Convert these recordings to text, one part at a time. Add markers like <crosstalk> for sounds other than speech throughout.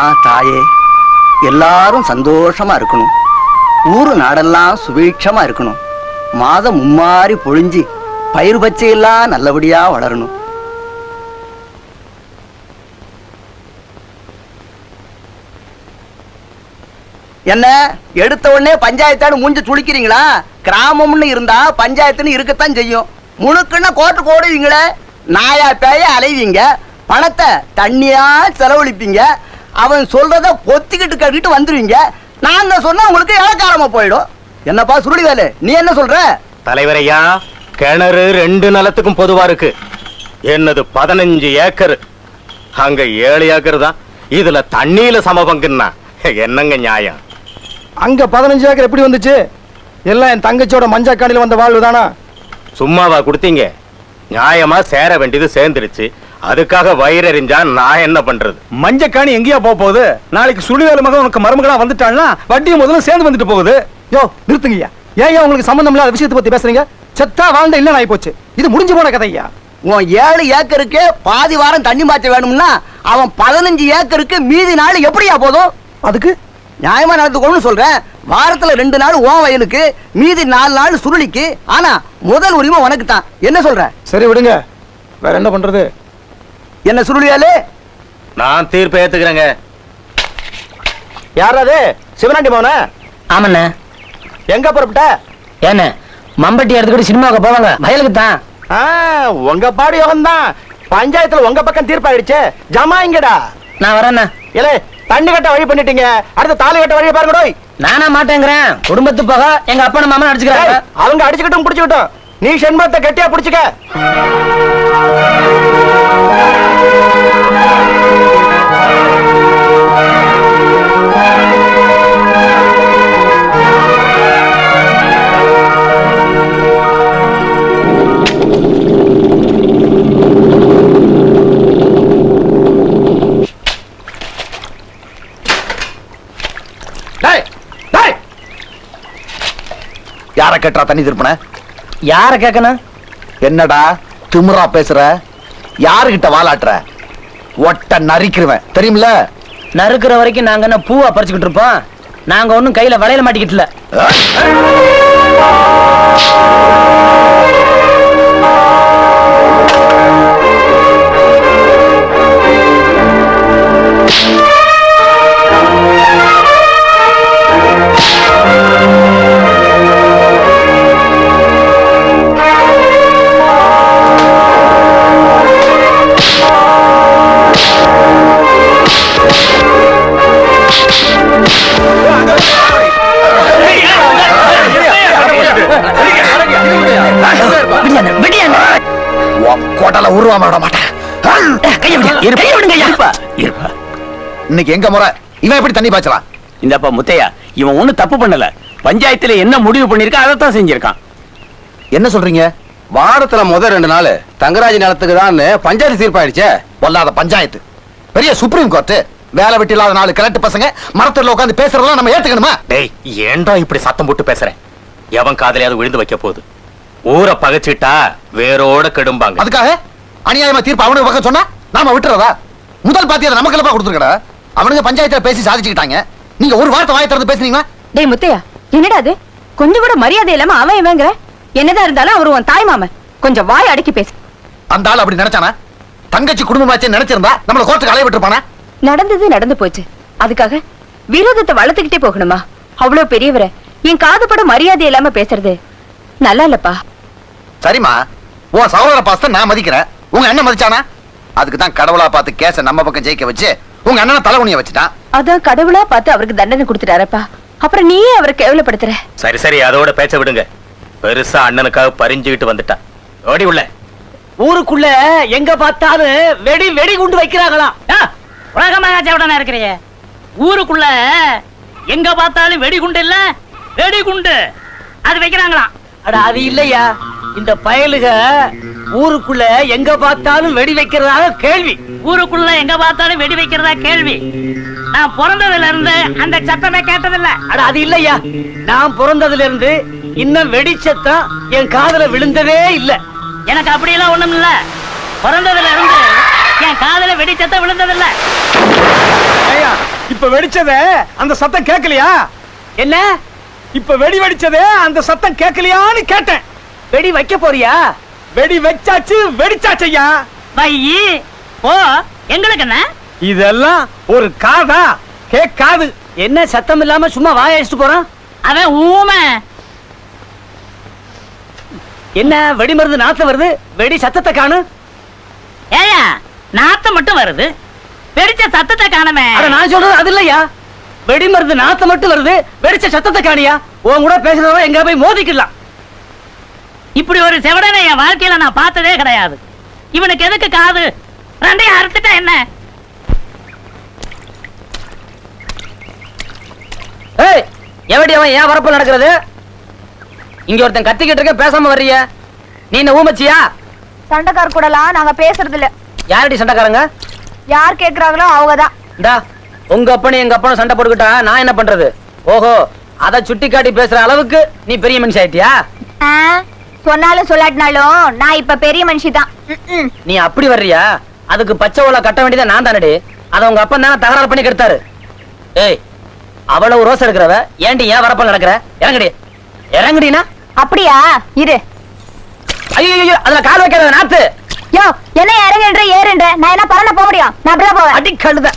அம்மா தாயே எல்லாரும் சந்தோஷமா இருக்கணும். ஊரு நாடெல்லாம் சுபீட்சமா இருக்கணும். மாதம் மும்மாறி பொழிஞ்சு பயிர் பச்சையெல்லாம் நல்லபடியா வளரணும். என்ன எடுத்த உடனே பஞ்சாயத்தான்னு மூஞ்சி துளிக்கிறீங்களா கிராமம்னு இருந்தா பஞ்சாயத்துன்னு இருக்கத்தான் செய்யும். முழுக்குன்னா கோட்டு கோடுவீங்களே நாயா பேய அலைவீங்க. பணத்தை தண்ணியா செலவழிப்பீங்க. அவன் சொல்றத பொத்திக்கிட்டு கட்டிட்டு வந்துருவீங்க. நாங்க சொன்னா உங்களுக்கு இலக்காரமா போயிடும். என்னப்பா சுருளி வேலு நீ என்ன சொல்ற? தலைவரையா கிணறு ரெண்டு நிலத்துக்கும் பொதுவா இருக்கு. என்னது பதினஞ்சு ஏக்கர்? அங்க ஏழு ஏக்கர் தான். இதுல தண்ணியில சமபங்குன்னா என்னங்க நியாயம்? அங்க பதினஞ்சு ஏக்கர் எப்படி வந்துச்சு? எல்லாம் என் தங்கச்சியோட மஞ்சக்காணில வந்த வாழ்வு தானா சும்மாவா கொடுத்தீங்க. நியாயமா சேர வேண்டியது சேர்ந்துருச்சு அதுக்காக வயிறறிஞ்சா நான் என்ன பண்றது? மஞ்சக்காணி எங்கேயா போக போகுது? நாளைக்கு சுழிவேலு மகன் உனக்கு மருமகளா வந்துட்டாள்னா வட்டியும் முதல்ல சேர்ந்து வந்துட்டு போகுது. யோ நிறுத்துங்கய்யா. ஏன் உங்களுக்கு சம்பந்தம் இல்லாத விஷயத்தை பத்தி பேசுறீங்க? செத்தா வாழ்ந்த இல்ல ஆயி போச்சு இது முடிஞ்சு போன கதையா உன் ஏழு ஏக்கருக்கு பாதி வாரம் தண்ணி மாற்ற வேணும்னா அவன் பதினஞ்சு ஏக்கருக்கு மீதி நாள் எப்படியா போதும்? அதுக்கு? நியாயமா நடந்துக்கணும்னு சொல்றேன். வாரத்துல ரெண்டு நாள் உன் வயலுக்கு மீதி நாலு நாள் சுருளிக்கு. ஆனா முதல் உரிமை உனக்கு தான் என்ன சொல்ற? சரி விடுங்க. வேற என்ன பண்றது? என்ன சுருளியாலே நான் தீர்ப்பு ஏத்துக்கிறேங்க. யார் அது? சிவனாண்டி மோன ஆமாண்ணே. எங்க புறப்பட்ட? ஏண்ணே மம்பட்டி எடுத்துக்கிட்டு சினிமாவுக்கு போவாங்க. வயலுக்கு தான். ஆ, உங்க பாடு யோகம் தான் பஞ்சாயத்துல உங்க பக்கம் தீர்ப்பாயிடுச்சு. ஜமா இங்கடா. நான் வரேண்ணே. ஏலே தண்ணி கட்ட வழி பண்ணிட்டீங்க. அடுத்த தாலி கட்ட வழியை பாருங்க டோய். நானா மாட்டேங்கிறேன். குடும்பத்து போக எங்க அப்பா மாமன் அடிச்சுக்கிறாங்க அவங்க அடிச்சுக்கிட்டும் புடிச்சுக்கிட்டும். நீ செண்பத்தை கட்டியா புடிச்சுக்க. யார கேட்டா தண்ணி திருப்பின? யார கேட்கணும் என்னடா திமிரா பேசுற? யாருகிட்ட வாலாட்டுற? ஒட்ட நரிக்கிருவேன். தெரியுமில நறுக்கிற வரைக்கும் நாங்க என்ன பூவா பறிச்சுக்கிட்டு இருப்போம்? நாங்க ஒண்ணும் கையில வளையல மாட்டிக்கிட்டுல. கோட்டல உருவாம விட மாட்டேன். இன்னைக்கு எங்க முறை? இவன் எப்படி தண்ணி பாய்ச்சலாம்? இந்தப்பா முத்தையா இவன் ஒண்ணும் தப்பு பண்ணல. பஞ்சாயத்துல என்ன முடிவு பண்ணிருக்கா அதைத்தான் செஞ்சிருக்கான். என்ன சொல்றீங்க? வாரத்துல முத ரெண்டு நாள் தங்கராஜ் நிலத்துக்கு தான் பஞ்சாயத்து தீர்ப்பாயிடுச்சே? பொல்லாத பஞ்சாயத்து. பெரிய சுப்ரீம் கோர்ட் வேலை வெட்டி இல்லாத நாலு கிழட்டு பசங்க மரத்துல உட்காந்து பேசுறதெல்லாம் நம்ம ஏத்துக்கணுமா? டேய் ஏன்டா இப்படி சத்தம் போட்டு பேசுறேன் எவன் காதலையாவது விழுந்து வைக்க போகுது? ஊரை பகைச்சிட்டா வேரோட கெடும்பாங்க. அதுக்காக அநியாயமா தீர்ப்பு அவனுக்கு பக்கம் சொன்னா நாம விட்டுறதா? முதல் பாத்தியதை நமக்கு எல்லாம் கொடுத்துருக்கடா. அவனுங்க பஞ்சாயத்துல பேசி சாதிச்சுக்கிட்டாங்க. நீங்க ஒரு வார்த்தை வாய் திறந்து பேசுனீங்களா? டேய் முத்தையா என்னடா அது? கொஞ்சம் கூட மரியாதை இல்லாம அவன் இவங்கிற என்னதான் இருந்தாலும் அவர் உன் தாய் மாமன். கொஞ்சம் வாய் அடக்கி பேசு. அந்த ஆள் அப்படி நினைச்சானா? தங்கச்சி குடும்பமாச்சே நினைச்சிருந்தா நம்மள கோர்ட்டுக்கு அலைய விட்டுருப்பானா? நடந்தது நடந்து போச்சு. அதுக்காக விரோதத்தை வளர்த்துக்கிட்டே போகணுமா? அவ்வளவு பெரியவரை என் காதுபட மரியாதை இல்லாம பேசுறது. நல்லா இல்லப்பா. சரிம்மா உன் சகோதர பாசத்தை நான் மதிக்கிறேன். உங்க அண்ணன் மதிச்சானா? அதுக்கு தான் கடவுளா பார்த்து கேஸ நம்ம பக்கம் ஜெயிக்க வச்சு உங்க அண்ணனை தலைவணிய வச்சுட்டான். அதான் கடவுளா பார்த்து அவருக்கு தண்டனை கொடுத்துட்டாரப்பா. அப்புறம் நீயே அவரை கேவலப்படுத்துற. சரி சரி அதோட பேச்ச விடுங்க. பெருசா அண்ணனுக்காக பறிஞ்சுக்கிட்டு வந்துட்டா. ஓடி உள்ள. ஊருக்குள்ள எங்க பார்த்தாலும் வெடி வெடி குண்டு வைக்கிறாங்களாம். உலகமாக இருக்கிறீங்க. ஊருக்குள்ள எங்க பார்த்தாலும் வெடிகுண்டு இல்ல? வெடிகுண்டு அது வைக்கிறாங்களாம் அட அது இல்லையா? இந்த பயலுக ஊருக்குள்ள எங்க பார்த்தாலும் வெடி வைக்கிறதாக கேள்வி. ஊருக்குள்ள எங்க பார்த்தாலும் வெடி வைக்கிறதா கேள்வி. நான் பிறந்ததுல இருந்து அந்த சத்தமே கேட்டதில்ல. அட அது இல்லையா? நான் பிறந்ததுல இருந்து இன்னும் வெடி சத்தம் என் காதுல விழுந்ததே இல்ல. எனக்கு அப்படியெல்லாம் ஒண்ணும் இல்ல பிறந்ததுல இருந்து என் காதுல வெடி சத்தம் விழுந்ததில்ல. ஏய்யா, இப்ப வெடிச்சதே அந்த சத்தம் கேட்கலையா? என்ன? இப்ப வெடி வெடிச்சதே அந்த சத்தம் கேட்கலையான்னு கேட்டேன். வெடி வைக்க போறியா? வெடி வச்சாச்சு வெடிச்சாச்சையா வையி ஓ எங்களுக்கு என்ன? இதெல்லாம் ஒரு காதா கேட்காது. என்ன சத்தம் இல்லாம சும்மா வாய அடிச்சுட்டு போறான்? அவன் ஊமை. என்ன வெடி மருந்து நாத்த வருது? வெடி சத்தத்தை காணு. ஏயா நாத்தம் மட்டும் வருது. வெடிச்ச சத்தத்தை காணமே. அட நான் சொல்றது அது இல்லையா? வெடி மருந்து நாத்த மட்டும் வருது வெடிச்ச சத்தத்தை காணியா? உன் கூட பேசுறவங்க எங்க போய் மோதிக்கலாம் இப்படி ஒரு செவடனை என் வாழ்க்கையில நான் பார்த்ததே கிடையாது. இவனுக்கு எதுக்கு காது? ரெண்டையும் அறுத்துட்டா என்ன? ஏய் எவடி அவன் ஏன் வரப்ப நடக்கிறது? இங்க ஒருத்தன் கத்திக்கிட்டு இருக்க பேசாம வர்றிய. நீ என்ன ஊமச்சியா? சண்டைக்கார கூடலாம் நாங்க பேசுறது இல்ல யாரடி சண்டைக்காரங்க? யார் கேக்குறாங்களோ அவங்கதான். இந்தா உங்க அப்பனும் எங்க அப்பனும் சண்டை போட்டுக்கிட்டா நான் என்ன பண்றது? ஓஹோ அத சுட்டி காட்டி பேசுற அளவுக்கு நீ பெரிய மனுஷன் ஆயிட்டியா? சொன்னாலும் சொல்லாட்டினாலும் நான் இப்ப பெரிய மனுஷி தான் நீ அப்படி வர்றியா? அதுக்கு பச்சை ஓலை கட்ட வேண்டியதை நான் தானடி. அதை உங்க அப்பன் தானே தகராறு பண்ணி கெடுத்தாரு. ஏய் அவ்வளவு ரோஸ் எடுக்கிறவ ஏன்டி ஏன் வரப்ப நடக்கிற? இறங்குடி. இறங்குடினா? அப்படியா? இரு. ஐயோ அதுல கால் வைக்காத நாத்து. யோ என்ன இறங்குன்ற ஏறுன்ற நான் என்ன பறந்து போக முடியும்? நான் அப்படிதான் போவேன். அடி கழுத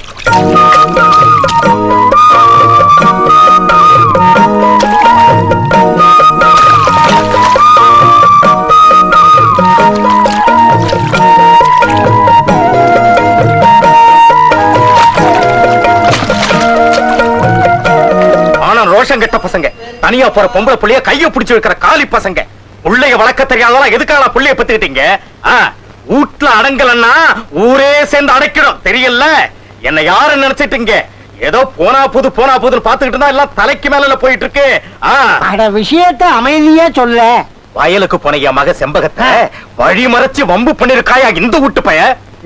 ஆனா ரோஷம் கெட்ட பசங்க. தனியா போற பொம்பளை புள்ளைய கைய பிடிச்சு வைக்கிற காலி பசங்க. உள்ளைய வளர்க்க தெரியாதவங்க எதுக்காக புள்ளைய பத்துக்கிட்டீங்க? ஆ, வீட்ல அடங்கலன்னா ஊரே சேர்ந்து அடைக்கணும் தெரியல? என்ன யாரு நினைச்சிட்டீங்க ஏதோ போனா புது போனா புதுன்னு பாத்துக்கிட்டு இருந்தா எல்லாம் தலைக்கு மேல போயிட்டு இருக்கு ஆ, அட விஷயத்த அமைதியா சொல்ல. வயலுக்கு போன என் மக செம்பகத்தை? வழி மறைச்சு வம்பு பண்ணிருக்காயா இந்த வீட்டு பைய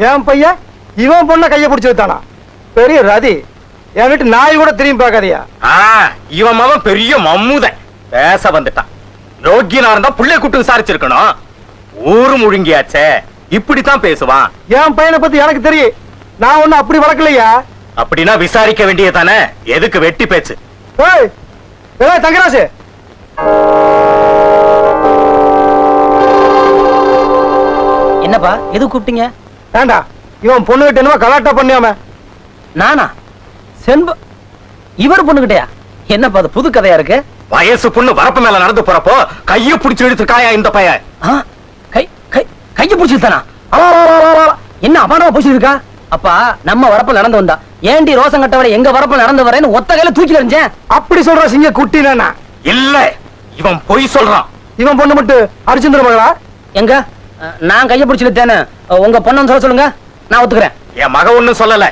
என் பையன்? இவன் பொண்ண கைய பிடிச்சு வைத்தானா? பெரிய ரதி. என் வீட்டு நாய் கூட திரும்பி பார்க்காதியா? ஆ, இவன் மகன் பெரிய மம்முதன். பேச வந்துட்டான். யோக்கியனா இருந்தா புள்ளைய கூட்டு விசாரிச்சிருக்கணும். ஊரு முழுங்கியாச்சே. இப்படித்தான் பேசுவான். என் பையனை பத்தி எனக்கு தெரியும். நான் ஒண்ணு அப்படி வளர்க்கலையா? அப்படின்னா விசாரிக்க வேண்டியதானே எதுக்கு வெட்டி பேச்சு? ஏய் ஏய் தங்கராசு. என்னப்பா எது கூப்பிட்டீங்க? ஏண்டா இவன் பொண்ணு கிட்ட என்னமோ கலாட்டா பண்ணியாம. நானா? செண்ப இவர் பொண்ணுகிட்டயா? என்னப்பா அது புது கதையா இருக்கு? வயசு பொண்ணு வரப்பு மேல நடந்து போறப்போ கைய புடிச்சு இழுத்துருக்காயா இந்த பையன்? ஆ, கை கை கைய பிடிச்சிருத்தானா என்ன அபாரமா பிடிச்சிருக்கா? அப்பா நம்ம வரப்ப நடந்து வந்தா. ஏண்டி ரோசம் கட்டவரை எங்க வரப்ப நடந்து வரேன்னு ஒத்த கையில தூக்கி எறிஞ்சேன்? அப்படி சொல்ற சிங்க குட்டி நானா? இல்ல இவன் பொய் சொல்றான். இவன் பொண்ணு மட்டும் அரிச்சந்திர மகளா? எங்க? நான் கைய பிடிச்சிருத்தேன்னு உங்க பொண்ணு சொல்ல சொல்லுங்க. நான் ஒத்துக்கிறேன். என் மக ஒண்ணும் சொல்லல.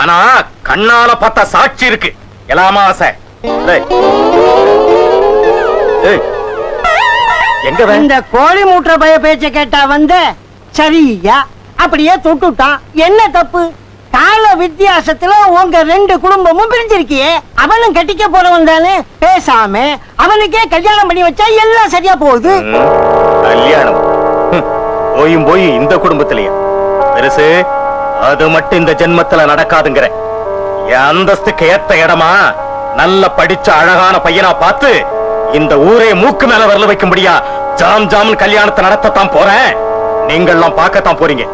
ஆனா கண்ணால பார்த்த சாட்சி இருக்கு. எல்லாமா ஆசை. எங்க இந்த கோழி மூட்டுற பய பேச்ச கேட்டா வந்து சரியா? அப்படியே தொட்டுட்டான். என்ன தப்பு? கால வித்தியாசத்துல உங்க ரெண்டு குடும்பமும் பிரிஞ்சிருக்கியே. அவனும் கட்டிக்க போறவன் தானே? பேசாம அவனுக்கே கல்யாணம் பண்ணி வச்சா எல்லாம் சரியா போகுது? கல்யாணம். போயும் போய் இந்த குடும்பத்திலயே. பெருசு அது மட்டும் இந்த ஜென்மத்துல நடக்காதுங்கிற. அந்தஸ்துக்கு ஏத்த இடமா நல்ல படிச்ச அழகான பையனா பார்த்து இந்த ஊரே மூக்கு மேல வரல வைக்க முடியா ஜாம் ஜாம் கல்யாணத்தை நடத்தத்தான் போறேன். நீங்கள்லாம் பார்க்கத்தான் போறீங்க.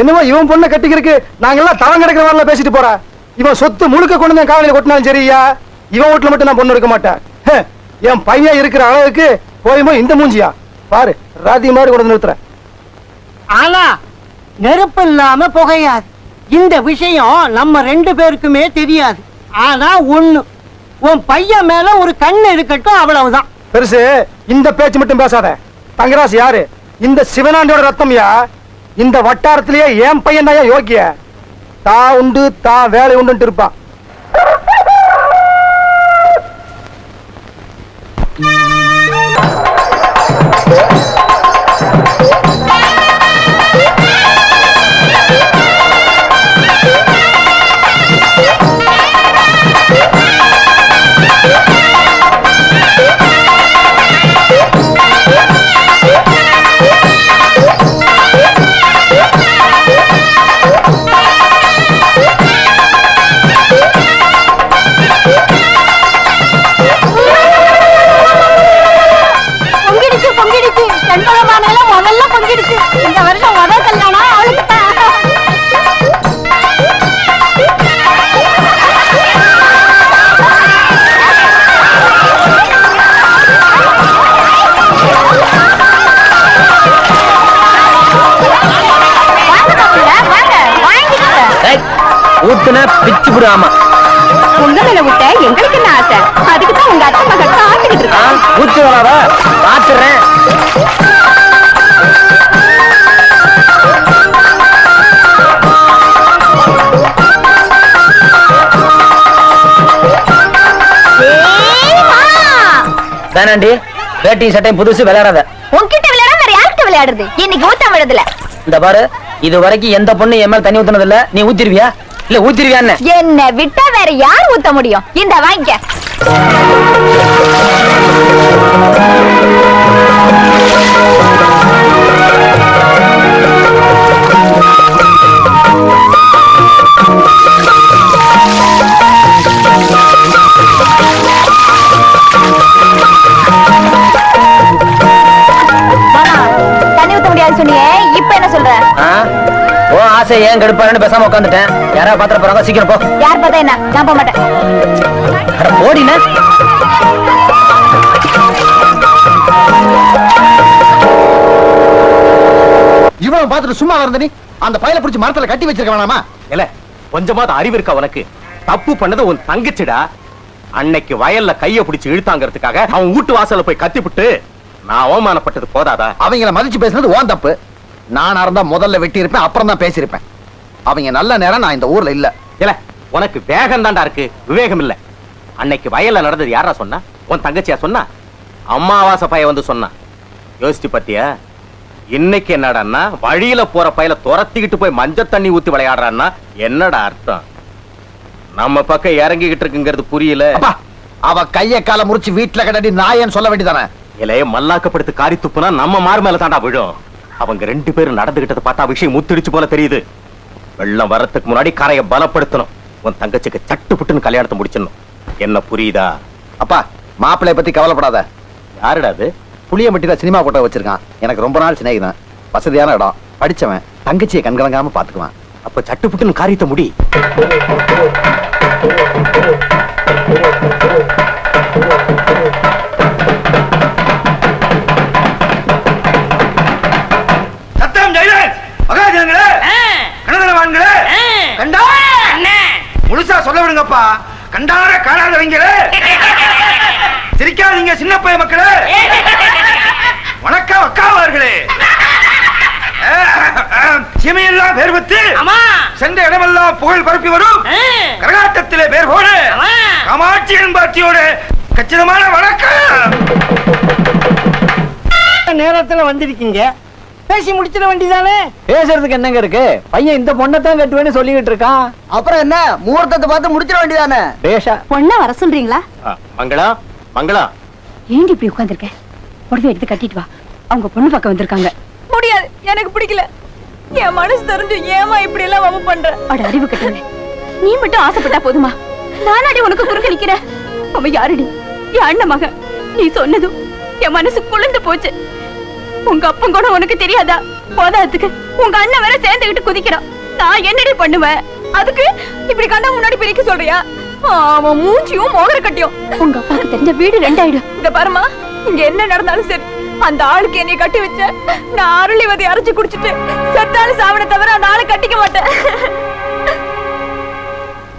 என்னமோ இவன் பொண்ணை கட்டிக்கிறதுக்கு நாங்கெல்லாம் தவம் கிடக்கிற மாதிரிலாம் பேசிட்டு போறா. இவன் சொத்து முழுக்க கொண்டு வந்து காலையில கொட்டினாலும் சரியா இவன் வீட்டுல மட்டும் நான் பொண்ணு எடுக்க மாட்டேன். ஹே, என் பையன் இருக்கிற அளவுக்கு போய் போய் இந்த மூஞ்சியா? பாரு ராதி மாதிரி கொண்டு நிறுத்துறேன். ஆனா நெருப்பு இல்லாம புகையாது. இந்த விஷயம் நம்ம ரெண்டு பேருக்குமே தெரியாது. ஆனா ஒண்ணு உன் பையன் மேல ஒரு கண் இருக்கட்டும் அவ்வளவுதான். பெருசு இந்த பேச்சு மட்டும் பேசாத. தங்கராசு யாரு? இந்த சிவனாண்டியோட ரத்தம்யா இந்த வட்டாரத்திலேயே என் பையன் தான் யோக்கிய தா உண்டு தா வேலை உண்டு இருப்பான் Thank <laughs> you. ஊத்துன பிச்சு புடு ஆமா உங்களை விட்ட எங்களுக்கு என்ன ஆசை? அதுக்கு தான் உங்க அத்தை மக காத்துக்கிட்டு ஆ, இருக்கா ஊத்து வராதா பாத்துறேன் வேணாண்டி வேட்டி சட்டையும் புதுசு விளையாடாத. உன்கிட்ட விளையாட வேற யார்கிட்ட விளையாடுறது? இன்னைக்கு ஊத்த விடுறதுல இந்த பாரு இது வரைக்கும் எந்த பொண்ணு என் மேல தண்ணி ஊத்துனது இல்ல நீ ஊத்திருவியா இல்ல ஊத்திருவியா என்ன? விட்டா வேற யார் ஊத்த முடியும்? இந்த வாங்கிக்க தண்ணி ஊத்த முடியாது சொன்னியே. இப்ப என்ன சொல்ற? ஓ ஆசை ஏன் கடுப்பானு பேசாம உட்காந்துட்டேன். யாராவது பாத்திர போறாங்க சீக்கிரம் போ. யார் பார்த்தா என்ன? நான் போக மாட்டேன். அட ஓடின இவனை பார்த்துட்டு சும்மா இருந்த நீ அந்த பையலை பிடிச்சி மரத்துல கட்டி வச்சிருக்க வேணாமா? இல்ல கொஞ்சமாவது அறிவு இருக்கா உனக்கு? தப்பு பண்ணது உன் தங்கச்சிடா. அன்னைக்கு வயல்ல கைய பிடிச்சு இழுத்தாங்கிறதுக்காக அவன் வீட்டு வாசல்ல போய் கத்திப்புட்டு நான் அவமானப்பட்டது போதாதா? அவங்கள மதிச்சு பேசுனது ஓன் தப்பு. நானா இருந்தா முதல்ல வெட்டி இருப்பேன் அப்புறம் தான் பேசியிருப்பேன். அவங்க நல்ல நேரம் நான் இந்த ஊர்ல இல்ல. இல்ல உனக்கு வேகம் தான்டா இருக்கு. விவேகம் இல்ல. அன்னைக்கு வயல்ல நடந்தது யாரா சொன்னா? உன் தங்கச்சியா சொன்னா? அம்மாவாசை பைய வந்து சொன்னா. யோசிச்சு பத்தியா? இன்னைக்கு என்னடான்னா வழியில போற பையல துரத்திக்கிட்டு போய் மஞ்சள் தண்ணி ஊத்தி விளையாடுறான்னா என்னடா அர்த்தம்? நம்ம பக்கம் இறங்கிக்கிட்டு இருக்குங்கிறது புரியல. அவ கைய கால முறிச்சு வீட்டுல கடடி நாயன்னு சொல்ல வேண்டியதானே இலைய மல்லாக்கப்படுத்து காரி துப்புனா நம்ம மார் மேல தாண்டா விழும். அவங்க ரெண்டு பேரும் நடந்துகிட்டதை பார்த்தா விஷயம் முத்திடுச்சு போல தெரியுது. வெள்ளம் வரத்துக்கு முன்னாடி கரையை பலப்படுத்தணும். உன் தங்கச்சிக்கு சட்டு புட்டுன்னு கல்யாணத்தை முடிச்சிடணும். என்ன புரியுதா? அப்பா மாப்பிள்ளைய பத்தி கவலைப்படாத. யாருடா அது? புளியம்பட்டி தான் சினிமா கோட்டை வச்சிருக்கான். எனக்கு ரொம்ப நாள் சிநேகிதன். வசதியான இடம். படிச்சவன். தங்கச்சியை கண்கலங்காம பாத்துக்குவான் அப்ப சட்டு புட்டுன்னு காரியத்தை முடி. விடுங்கப்பா கண்டார காணாதவங்களே. சிரிக்காதீங்க சின்ன பைய மக்களே. வணக்கம் அக்காவார்களே சீமையெல்லாம் பேர் ஆமா. சென்ற இடமெல்லாம் புகழ் பரப்பி வரும். கரகாட்டத்திலே பேர் போடு. காமாட்சி என்பாட்டியோடு கச்சிதமான வணக்கம். நேரத்துல வந்திருக்கீங்க. பேசி முடிச்சிட வேண்டியதானே? பேசுறதுக்கு என்னங்க இருக்கு? பையன் இந்த பொண்ணை தான் கட்டுவேன்னு சொல்லிக்கிட்டு இருக்கான். அப்புறம் என்ன? முகூர்த்தத்தை பார்த்து முடிச்சிட வேண்டியதானே? பேஷா. பொண்ணை வர சொல்றீங்களா? மங்களா மங்களா. ஏண்டி இப்படி உட்கார்ந்திருக்க புடவை எடுத்து கட்டிட்டு வா. அவங்க பொண்ணு பக்கம் வந்திருக்காங்க. முடியாது. எனக்கு பிடிக்கல. என் மனசு தெரிஞ்சு ஏமா இப்படி எல்லாம் வம்பு பண்ற? அட அறிவு கட்டுங்க நீ மட்டும் ஆசைப்பட்டா போதுமா? நானாடி உனக்கு குறுக்க நிக்கிறேன் அவன் யாருடி? என் அண்ணன் மகன். நீ சொன்னதும் என் மனசு குளிர்ந்து போச்சு. உங்க அப்பன் கூட உனக்கு தெரியாதா? போதாதுக்கு உங்க அண்ணன் வேற சேர்ந்துகிட்டு குதிக்கிறான். நான் என்னடி பண்ணுவேன்? அதுக்கு இப்படி கண்ண முன்னாடி பிரிக்க சொல்றியா? அவன் மூஞ்சியும் மோகர கட்டியும் உங்க அப்பாக்கு தெரிஞ்ச வீடு ரெண்டாயிடும். இந்த பாருமா இங்க என்ன நடந்தாலும் சரி. அந்த ஆளுக்கு என்னை கட்டி வச்ச நான் அருளிவதை அரைச்சு குடிச்சிட்டு செத்தாலும் சாவனை தவிர அந்த ஆளை கட்டிக்க மாட்டேன்.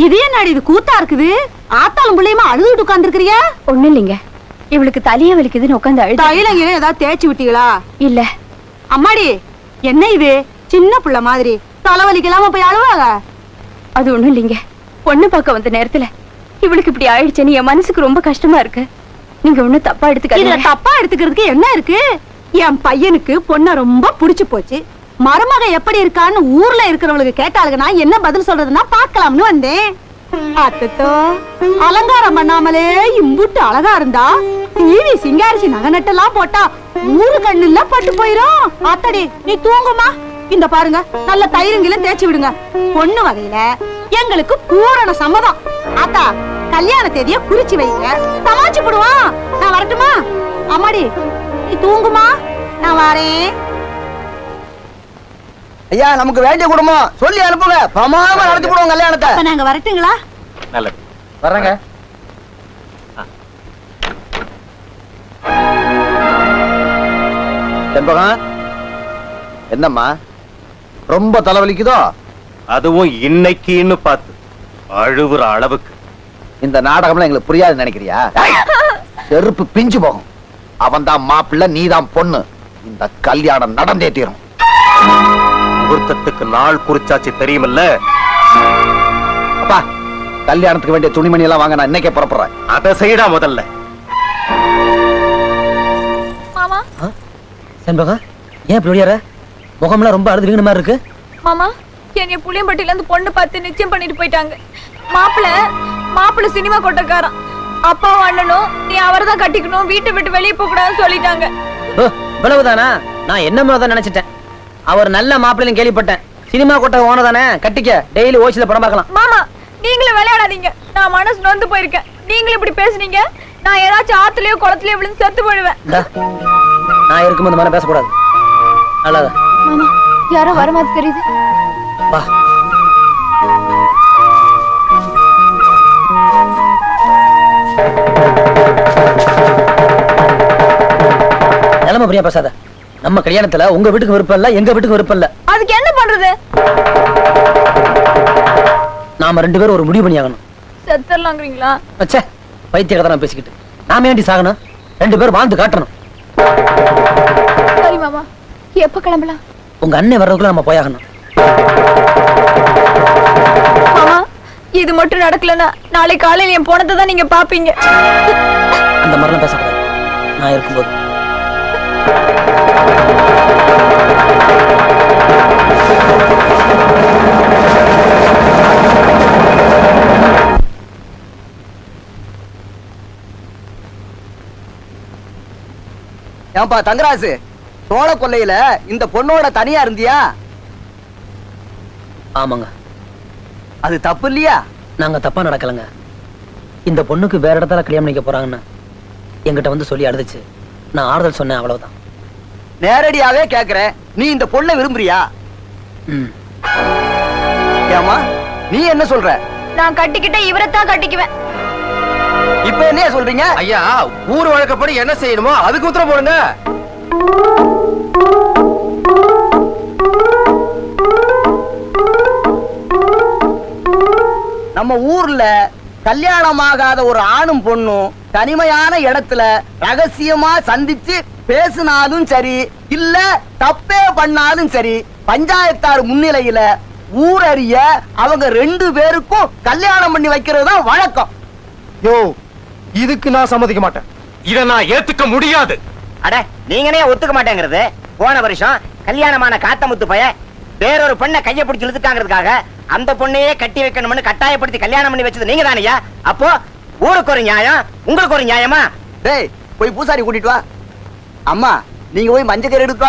இது என்னடி இது கூத்தா இருக்குது? ஆத்தாலும் பிள்ளையுமா அழுதுட்டு உட்கார்ந்துருக்கிறிய? ஒண்ணு இல்லைங்க. இவளுக்கு தலைய வலிக்குதுன்னு உட்காந்து அழுது. தைலம் கீழே ஏதாவது தேய்ச்சி விட்டீங்களா? இல்ல. அம்மாடி என்ன இது? சின்ன புள்ள மாதிரி. தலைவலிக்கலாம போய் அழுவாங்க? அது ஒண்ணும் இல்லைங்க. பொண்ணு பார்க்க வந்த நேரத்துல இவளுக்கு இப்படி ஆயிடுச்சுன்னு என் மனசுக்கு ரொம்ப கஷ்டமா இருக்கு. நீங்க ஒண்ணும் தப்பா இதுல எடுத்துக்காதீங்க தப்பா எடுத்துக்கிறதுக்கு என்ன இருக்கு? என் பையனுக்கு பொண்ண ரொம்ப புடிச்சு போச்சு. மருமக எப்படி இருக்கான்னு ஊர்ல இருக்கிறவங்களுக்கு கேட்டாளுங்க நான் என்ன பதில் சொல்றதுன்னா பார்க்கலாம்னு வந்தேன். அத்தத்தோ அலங்காரம் பண்ணாமலே இம்புட்டு அழகா இருந்தா டிவி சிங்காரிசி நகை நட்டெல்லாம் போட்டா ஊரு கண்ணுல பட்டு போயிரும். ஆத்தடி நீ தூங்குமா? இந்த பாருங்க நல்ல தயிருங்கிலும் தேய்ச்சி விடுங்க. பொண்ணு வகையில எங்களுக்கு பூரண சம்மதம். ஆத்தா கல்யாண தேதிய குறிச்சு வைங்க. சமாளிச்சு போடுவான் நான் வரட்டுமா? அம்மாடி நீ தூங்குமா? நான் வரேன். ஐயா நமக்கு வேண்டிய குடும்பம். சொல்லி அனுப்புங்க. பிரமாதமா நடத்தி கொடுவோம் கல்யாணத்தை. அப்ப நாங்க வரட்டுங்களா? நல்லது. வர்றேங்க. செண்பகம் என்னம்மா? ரொம்ப தலைவலிக்குதோ? அதுவும் இன்னைக்குன்னு பார்த்து. அழுவுற அளவுக்கு. இந்த நாடகம்லாம் எங்களுக்கு புரியாது நினைக்கிறியா? செருப்பு பிஞ்சு போகும். அவன் தான் மாப்பிள்ள நீ தான் பொண்ணு. இந்த கல்யாணம் நடந்தே தீரும். முகூர்த்தத்துக்கு நாள் குறிச்சாச்சு தெரியுமில்ல? அப்பா கல்யாணத்துக்கு வேண்டிய துணிமணி எல்லாம் வாங்க நான் இன்னைக்கே புறப்படுறேன். அதை செய்யடா முதல்ல. செண்பகா ஏன் இப்படி ஒடியார முகம்லாம் ரொம்ப அழுது வீங்கின மாதிரி இருக்கு. மாமா என்னைய புளியம்பட்டியில இருந்து பொண்ணு பார்த்து நிச்சயம் பண்ணிட்டு போயிட்டாங்க. மாப்பிள மாப்பிள சினிமா கொட்டக்காரன் அப்பாவும் அண்ணனும் நீ அவரை தான் கட்டிக்கணும் வீட்டை விட்டு வெளியே போக கூடாதுன்னு சொல்லிட்டாங்க. ஓ இவ்வளவுதானா? நான் என்ன தான் நினைச்சிட்டேன். அவர் நல்ல மாப்பிள்ளைன்னு கேள்விப்பட்டேன். சினிமா கொட்ட ஓன தானே? கட்டிக்க டெய்லி ஓசில படம் பார்க்கலாம். மாமா நீங்களும் விளையாடாதீங்க. நான் மனசு நொந்து போயிருக்கேன். நீங்களும் இப்படி பேசுனீங்க. நான் ஏதாச்சும் ஆத்துலயோ குளத்துலயோ விழுந்து செத்து போயிடுவேன். நான் இருக்கும்போது மாதிரி பேசக்கூடாது. அழகா மாமா யாரோ வர மாதிரி தெரியுது. வா. நிலைமை புரியா பேசாத. நம்ம கல்யாணத்துல உங்க வீட்டுக்கு விருப்பம் இல்ல எங்க வீட்டுக்கு விருப்பம் இல்ல. அதுக்கு என்ன பண்றது? நாம ரெண்டு பேரும் ஒரு முடிவு பண்ணியாகணும். செத்துடலாங்கிறீங்களா வச்சே பைத்திய கதை நான் பேசிக்கிட்டு. நாம ஏண்டி சாகணும்? ரெண்டு பேரும் வாழ்ந்து காட்டணும். சரி மாமா எப்ப கிளம்பலாம்? உங்க அண்ணன் வர்றதுக்குள்ள நம்ம போயாகணும். மாமா இது மட்டும் நடக்கலன்னா நாளை காலையில என் போனதை தான் நீங்க பாப்பீங்க. அந்த மாதிரிலாம் பேசக்கூடாது. நான் இருக்கும்போது. ஏன்பா தங்கராசு? சோழ கொல்லையில இந்த பொண்ணோட தனியா இருந்தியா? ஆமாங்க. அது தப்பு இல்லையா? நாங்க தப்பா நடக்கலங்க. இந்த பொண்ணுக்கு வேற இடத்துல கல்யாணம் பண்ணிக்க போறாங்கன்னு என்கிட்ட வந்து சொல்லி அழுதுச்சு. நான் ஆறுதல் சொன்னேன் அவ்வளவுதான். நேரடியாவே கேக்குறேன். நீ இந்த பொண்ணை விரும்புறியா? ம். ஏமா நீ என்ன சொல்ற? நான் கட்டிக்கிட்ட இவரைத்தான் கட்டிக்குவேன். இப்ப என்ன சொல்றீங்க? ஐயா ஊர் வழக்கப்படி என்ன செய்யணுமோ அதுக்கு உத்தரவு போடுங்க. நம்ம ஊர்ல கல்யாணமாகாத ஒரு ஆணும் பொண்ணும் தனிமையான இடத்துல ரகசியமா சந்திச்சு பேசினாலும் சரி இல்ல தப்பே பண்ணாலும் சரி பஞ்சாயத்தார் முன்னிலையில ஊரறிய அவங்க ரெண்டு பேருக்கும் கல்யாணம் பண்ணி வைக்கிறது தான் வழக்கம். யோ இதுக்கு நான் சம்மதிக்க மாட்டேன். இதை நான் ஏத்துக்க முடியாது. அட நீங்கனே ஒத்துக்க மாட்டேங்கிறது. போன வருஷம் கல்யாணமான காத்தமுத்து பைய வேறொரு பொண்ணை கைய பிடிச்சு இழுத்துட்டாங்கிறதுக்காக அந்த பொண்ணையே கட்டி வைக்கணும்னு கட்டாயப்படுத்தி கல்யாணம் பண்ணி வச்சது நீங்க தானையா அப்போ ஊருக்கு ஒரு நியாயம் உங்களுக்கு ஒரு நியாயமா? டேய் போய் பூசாரி கூட்டிட்டு வா. அம்மா நீங்க போய் மஞ்சள் கயிறு எடுத்து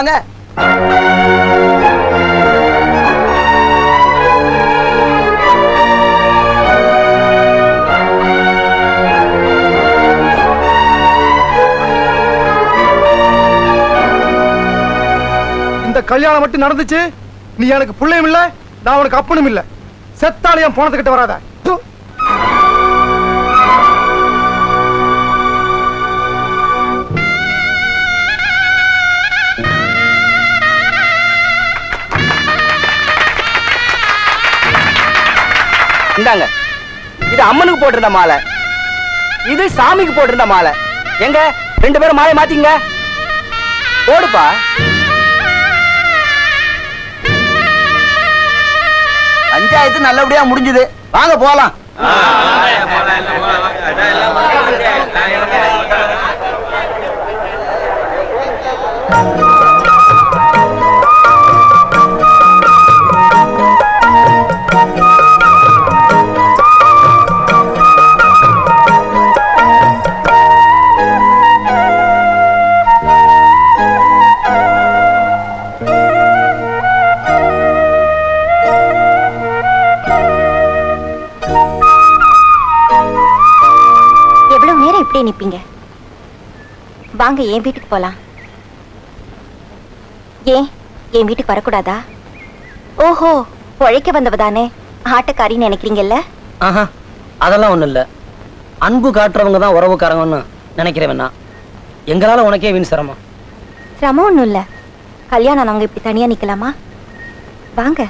கல்யாணம் மட்டும் நடந்துச்சு நீ எனக்கு பிள்ளையும் இல்ல நான் உனக்கு அப்பனும் இல்ல. செத்தாலும் என் போனத்துக்கிட்ட வராத? இந்தாங்க. இது அம்மனுக்கு போட்டிருந்த மாலை. இது சாமிக்கு போட்டிருந்த மாலை. எங்க? ரெண்டு பேரும் மாலை மாத்திங்க போடுப்பா. பஞ்சாயத்து நல்லபடியா முடிஞ்சது வாங்க போலாம் இப்படியே நிப்பீங்க வாங்க என் வீட்டுக்கு போலாம். ஏன்? என் வீட்டுக்கு வரக்கூடாதா? ஓஹோ உழைக்க வந்தவ தானே ஆட்டக்காரின்னு நினைக்கிறீங்கல்ல? ஆஹா அதெல்லாம் ஒண்ணும் இல்ல. அன்பு காட்டுறவங்க தான் உறவுக்காரங்கன்னு நினைக்கிறவன் நான் எங்களால உனக்கே வீண் சிரமம். சிரமம் ஒண்ணும் இல்ல. கல்யாணம் நாங்க இப்படி தனியா நிக்கலாமா? வாங்க.